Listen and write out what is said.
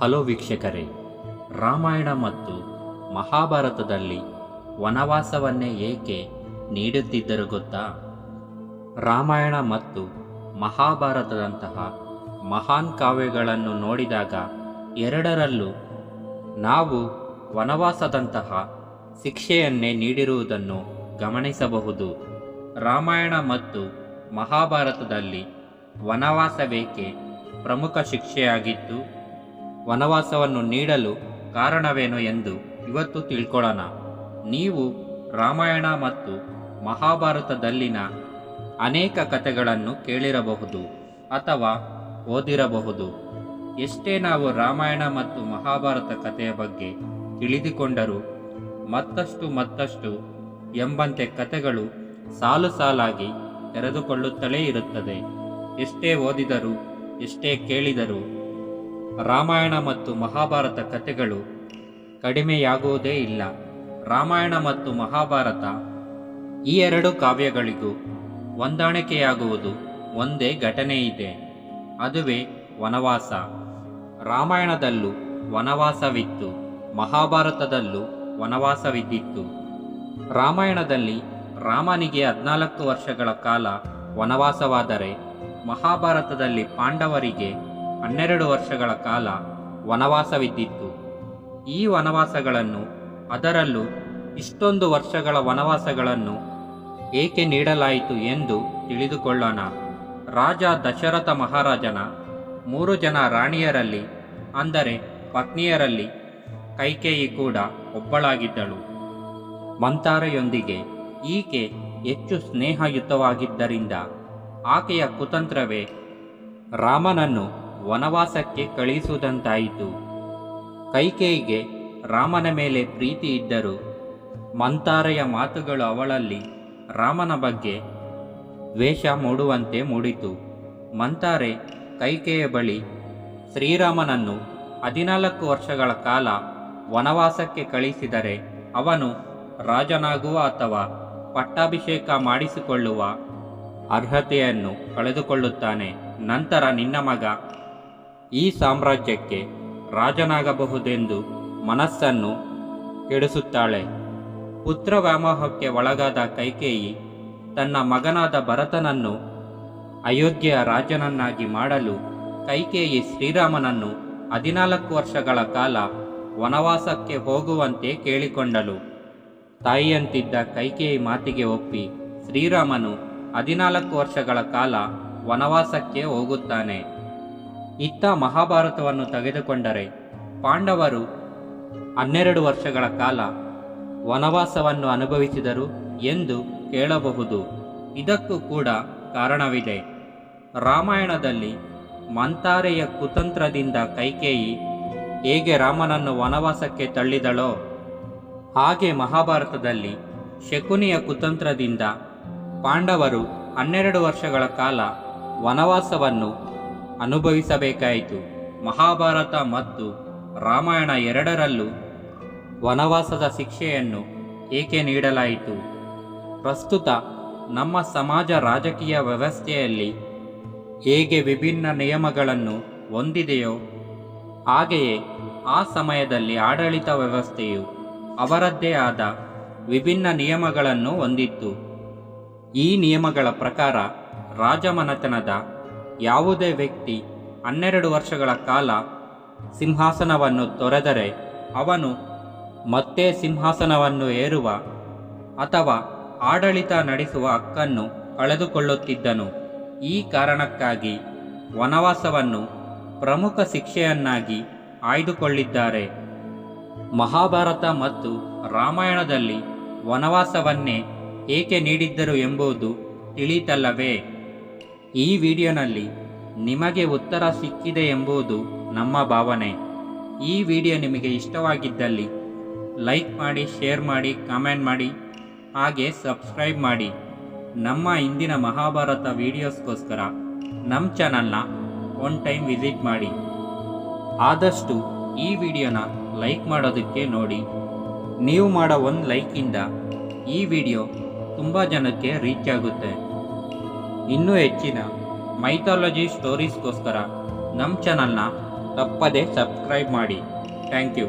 Hello ವೀಕ್ಷಕರೇ, ರಾಮಾಯಣ ಮತ್ತು ಮಹಾಭಾರತದಲ್ಲಿ ವನವಾಸವನ್ನೇ ಏಕೆ ನೀಡುತ್ತಿದ್ದರು ಗೊತ್ತಾ? ರಾಮಾಯಣ ಮತ್ತು ಮಹಾಭಾರತದಂತಹ ಮಹಾನ್ ಕಾವ್ಯಗಳನ್ನು ನೋಡಿದಾಗ ಎರಡರಲ್ಲೂ ನಾವು ವನವಾಸದಂತಹ ಶಿಕ್ಷೆಯನ್ನೇ ನೀಡಿರುವುದನ್ನು ಗಮನಿಸಬಹುದು. ರಾಮಾಯಣ ಮತ್ತು ಮಹಾಭಾರತದಲ್ಲಿ ವನವಾಸವೇಕೆ ಪ್ರಮುಖ ಶಿಕ್ಷೆಯಾಗಿದ್ದು ವನವಾಸವನ್ನು ನೀಡಲು ಕಾರಣವೇನು ಎಂದು ಇವತ್ತು ತಿಳ್ಕೊಳ್ಳೋಣ. ನೀವು ರಾಮಾಯಣ ಮತ್ತು ಮಹಾಭಾರತದಲ್ಲಿನ ಅನೇಕ ಕಥೆಗಳನ್ನು ಕೇಳಿರಬಹುದು ಅಥವಾ ಓದಿರಬಹುದು. ಎಷ್ಟೇ ನಾವು ರಾಮಾಯಣ ಮತ್ತು ಮಹಾಭಾರತ ಕಥೆಯ ಬಗ್ಗೆ ತಿಳಿದುಕೊಂಡರೂ ಮತ್ತಷ್ಟು ಮತ್ತಷ್ಟು ಎಂಬಂತೆ ಕಥೆಗಳು ಸಾಲು ಸಾಲಾಗಿ ತೆರೆದುಕೊಳ್ಳುತ್ತಲೇ ಇರುತ್ತದೆ. ಎಷ್ಟೇ ಓದಿದರೂ, ಎಷ್ಟೇ ಕೇಳಿದರೂ ರಾಮಾಯಣ ಮತ್ತು ಮಹಾಭಾರತ ಕಥೆಗಳು ಕಡಿಮೆಯಾಗುವುದೇ ಇಲ್ಲ. ರಾಮಾಯಣ ಮತ್ತು ಮಹಾಭಾರತ ಈ ಎರಡು ಕಾವ್ಯಗಳಿಗೂ ಹೊಂದಾಣಿಕೆಯಾಗುವುದು ಒಂದೇ ಘಟನೆ ಇದೆ. ಅದುವೇ ವನವಾಸ. ರಾಮಾಯಣದಲ್ಲೂ ವನವಾಸವಿತ್ತು. ಮಹಾಭಾರತದಲ್ಲೂ ವನವಾಸವಿದ್ದಿತ್ತು. ರಾಮಾಯಣದಲ್ಲಿ ರಾಮನಿಗೆ ಹದಿನಾಲ್ಕು ವರ್ಷಗಳ ಕಾಲ ವನವಾಸವಾದರೆ ಮಹಾಭಾರತದಲ್ಲಿ ಪಾಂಡವರಿಗೆ ಹನ್ನೆರಡು ವರ್ಷಗಳ ಕಾಲ ವನವಾಸವಿದ್ದಿತ್ತು. ಈ ವನವಾಸಗಳನ್ನು ಅದರಲ್ಲೂ ಇಷ್ಟೊಂದು ವರ್ಷಗಳ ವನವಾಸಗಳನ್ನು ಏಕೆ ನೀಡಲಾಯಿತು ಎಂದು ತಿಳಿದುಕೊಳ್ಳೋಣ. ರಾಜ ದಶರಥ ಮಹಾರಾಜನ ಮೂರು ಜನ ರಾಣಿಯರಲ್ಲಿ, ಅಂದರೆ ಪತ್ನಿಯರಲ್ಲಿ ಕೈಕೇಯಿ ಕೂಡ ಒಬ್ಬಳಾಗಿದ್ದಳು. ಮಂತಾರೆಯೊಂದಿಗೆ ಈಕೆ ಹೆಚ್ಚು ಸ್ನೇಹಯುತವಾಗಿದ್ದರಿಂದ ಆಕೆಯ ಕುತಂತ್ರವೇ ರಾಮನನ್ನು ವನವಾಸಕ್ಕೆ ಕಳಿಸುವುದಂತಾಯಿತು. ಕೈಕೇಯಿಗೆ ರಾಮನ ಮೇಲೆ ಪ್ರೀತಿ ಇದ್ದರೂ ಮಂತಾರೆಯ ಮಾತುಗಳು ಅವಳಲ್ಲಿ ರಾಮನ ಬಗ್ಗೆ ದ್ವೇಷ ಮೂಡುವಂತೆ ಮೂಡಿತು. ಮಂತಾರೆ ಕೈಕೇಯ ಬಳಿ ಶ್ರೀರಾಮನನ್ನು ಹದಿನಾಲ್ಕು ವರ್ಷಗಳ ಕಾಲ ವನವಾಸಕ್ಕೆ ಕಳಿಸಿದರೆ ಅವನು ರಾಜನಾಗುವ ಅಥವಾ ಪಟ್ಟಾಭಿಷೇಕ ಮಾಡಿಸಿಕೊಳ್ಳುವ ಅರ್ಹತೆಯನ್ನು ಕಳೆದುಕೊಳ್ಳುತ್ತಾನೆ. ನಂತರ ನಿನ್ನ ಮಗ ಈ ಸಾಮ್ರಾಜ್ಯಕ್ಕೆ ರಾಜನಾಗಬಹುದೆಂದು ಮನಸ್ಸನ್ನು ಕೆಡಿಸುತ್ತಾಳೆ. ಪುತ್ರ ವ್ಯಾಮೋಹಕ್ಕೆ ಒಳಗಾದ ಕೈಕೇಯಿ ತನ್ನ ಮಗನಾದ ಭರತನನ್ನು ಅಯೋಧ್ಯೆಯ ರಾಜನನ್ನಾಗಿ ಮಾಡಲು ಕೈಕೇಯಿ ಶ್ರೀರಾಮನನ್ನು ಹದಿನಾಲ್ಕು ವರ್ಷಗಳ ಕಾಲ ವನವಾಸಕ್ಕೆ ಹೋಗುವಂತೆ ಕೇಳಿಕೊಂಡಳು. ತಾಯಿಯಂತಿದ್ದ ಕೈಕೇಯಿ ಮಾತಿಗೆ ಒಪ್ಪಿ ಶ್ರೀರಾಮನು ಹದಿನಾಲ್ಕು ವರ್ಷಗಳ ಕಾಲ ವನವಾಸಕ್ಕೆ ಹೋಗುತ್ತಾನೆ. ಇತ್ತ ಮಹಾಭಾರತವನ್ನು ತೆಗೆದುಕೊಂಡರೆ ಪಾಂಡವರು ಹನ್ನೆರಡು ವರ್ಷಗಳ ಕಾಲ ವನವಾಸವನ್ನು ಅನುಭವಿಸಿದರು ಎಂದು ಕೇಳಬಹುದು. ಇದಕ್ಕೂ ಕೂಡ ಕಾರಣವಿದೆ. ರಾಮಾಯಣದಲ್ಲಿ ಮಂತಾರೆಯ ಕುತಂತ್ರದಿಂದ ಕೈಕೇಯಿ ಹೇಗೆ ರಾಮನನ್ನು ವನವಾಸಕ್ಕೆ ತಳ್ಳಿದಳೋ ಹಾಗೆ ಮಹಾಭಾರತದಲ್ಲಿ ಶಕುನಿಯ ಕುತಂತ್ರದಿಂದ ಪಾಂಡವರು ಹನ್ನೆರಡು ವರ್ಷಗಳ ಕಾಲ ವನವಾಸವನ್ನು ಅನುಭವಿಸಬೇಕಾಯಿತು. ಮಹಾಭಾರತ ಮತ್ತು ರಾಮಾಯಣ ಎರಡರಲ್ಲೂ ವನವಾಸದ ಶಿಕ್ಷೆಯನ್ನು ಏಕೆ ನೀಡಲಾಯಿತು? ಪ್ರಸ್ತುತ ನಮ್ಮ ಸಮಾಜ ರಾಜಕೀಯ ವ್ಯವಸ್ಥೆಯಲ್ಲಿ ಹೇಗೆ ವಿಭಿನ್ನ ನಿಯಮಗಳನ್ನು ಹೊಂದಿದೆಯೋ, ಹಾಗೆಯೇ ಆ ಸಮಯದಲ್ಲಿ ಆಡಳಿತ ವ್ಯವಸ್ಥೆಯು ಅವರದ್ದೇ ಆದ ವಿಭಿನ್ನ ನಿಯಮಗಳನ್ನು ಹೊಂದಿತ್ತು. ಈ ನಿಯಮಗಳ ಪ್ರಕಾರ ರಾಜಮನೆತನದ ಯಾವುದೇ ವ್ಯಕ್ತಿ ಹನ್ನೆರಡು ವರ್ಷಗಳ ಕಾಲ ಸಿಂಹಾಸನವನ್ನು ತೊರೆದರೆ ಅವನು ಮತ್ತೆ ಸಿಂಹಾಸನವನ್ನು ಏರುವ ಅಥವಾ ಆಡಳಿತ ನಡೆಸುವ ಹಕ್ಕನ್ನು ಕಳೆದುಕೊಳ್ಳುತ್ತಿದ್ದನು. ಈ ಕಾರಣಕ್ಕಾಗಿ ವನವಾಸವನ್ನು ಪ್ರಮುಖ ಶಿಕ್ಷೆಯನ್ನಾಗಿ ಆಯ್ದುಕೊಳ್ಳಿದ್ದಾರೆ. ಮಹಾಭಾರತ ಮತ್ತು ರಾಮಾಯಣದಲ್ಲಿ ವನವಾಸವನ್ನೇ ಏಕೆ ನೀಡಿದ್ದರು ಎಂಬುದು ತಿಳಿತಲ್ಲವೇ? ಈ ವಿಡಿಯೋನಲ್ಲಿ ನಿಮಗೆ ಉತ್ತರ ಸಿಕ್ಕಿದೆ ಎಂಬುದು ನಮ್ಮ ಭಾವನೆ. ಈ ವಿಡಿಯೋ ನಿಮಗೆ ಇಷ್ಟವಾಗಿದ್ದಲ್ಲಿ ಲೈಕ್ ಮಾಡಿ, ಶೇರ್ ಮಾಡಿ, ಕಾಮೆಂಟ್ ಮಾಡಿ, ಹಾಗೆ ಸಬ್ಸ್ಕ್ರೈಬ್ ಮಾಡಿ. ನಮ್ಮ ಇಂದಿನ ಮಹಾಭಾರತ ವಿಡಿಯೋಸ್ಗೋಸ್ಕರ ನಮ್ಮ ಚಾನಲ್ನ ಒನ್ ಟೈಮ್ ವಿಸಿಟ್ ಮಾಡಿ. ಆದಷ್ಟು ಈ ವಿಡಿಯೋನ ಲೈಕ್ ಮಾಡೋದಕ್ಕೆ ನೋಡಿ. ನೀವು ಮಾಡೋ ಒಂದು ಲೈಕಿಂದ ಈ ವಿಡಿಯೋ ತುಂಬ ಜನಕ್ಕೆ ರೀಚ್ ಆಗುತ್ತೆ. ಇನ್ನೂ ಹೆಚ್ಚಿನ ಮೈಥಾಲಜಿ ಸ್ಟೋರೀಸ್ಗೋಸ್ಕರ ನಮ್ಮ ಚಾನಲ್ನ ತಪ್ಪದೇ ಸಬ್ಸ್ಕ್ರೈಬ್ ಮಾಡಿ. Thank you